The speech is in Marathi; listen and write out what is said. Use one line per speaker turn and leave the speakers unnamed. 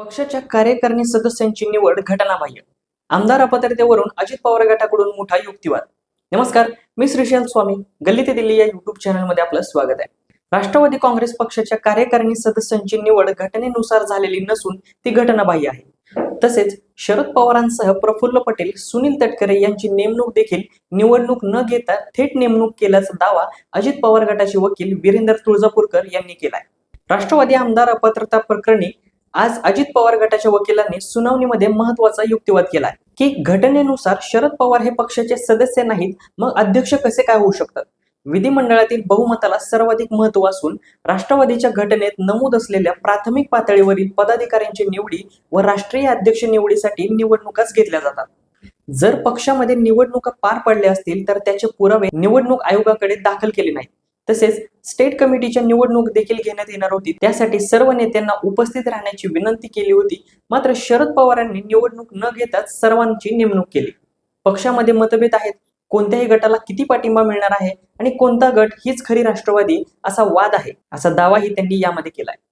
पक्षाच्या कार्यकारिणी सदस्यांची निवड घटनाबाह्य. आमदार अपात्रतेवरून अजित पवार गटाकडून मोठा युक्तिवाद. नमस्कार मी श्रीशांत स्वामी. गल्ली ते दिल्ली या युट्यूब चॅनलमध्ये आपलं स्वागत आहे. राष्ट्रवादी काँग्रेस पक्षाच्या कार्यकारिणी सदस्यांची निवड घटनेनुसार झालेली नसून ती घटनाबाह्य आहे. तसेच शरद पवारांसह प्रफुल्ल पटेल सुनील तटकरे यांची नेमणूक देखील निवडणूक न घेता थेट नेमणूक केल्याचा दावा अजित पवार गटाचे वकील वीरेंद्र तुळजापूरकर यांनी केलाय. राष्ट्रवादी आमदार अपात्रता प्रकरणी आज अजित पवार गटाच्या वकिलांनी सुनावणीमध्ये महत्त्वाचा युक्तिवाद केला की घटनेनुसार शरद पवार हे पक्षाचे सदस्य नाहीत मग अध्यक्ष कसे काय होऊ शकतात? विधिमंडळातील बहुमताला सर्वाधिक महत्त्व असून राष्ट्रवादीच्या घटनेत नमूद असलेल्या प्राथमिक पातळीवरील पदाधिकाऱ्यांची निवडी व राष्ट्रीय अध्यक्ष निवडीसाठी निवडणुकाच घेतल्या जातात. जर पक्षामध्ये निवडणुका पार पडल्या असतील तर त्याचे पुरावे निवडणूक आयोगाकडे दाखल केले नाहीत. तसेच स्टेट कमिटीच्या निवडणूक देखील घेण्यात येणार होती. त्यासाठी सर्व नेत्यांना उपस्थित राहण्याची विनंती केली होती. मात्र शरद पवारांनी निवडणूक न घेताच सर्वांची नेमणूक केली. पक्षामध्ये मतभेद आहेत. कोणत्याही गटाला किती पाठिंबा मिळणार आहे आणि कोणता गट हीच खरी राष्ट्रवादी असा वाद आहे असा दावाही त्यांनी यामध्ये केला आहे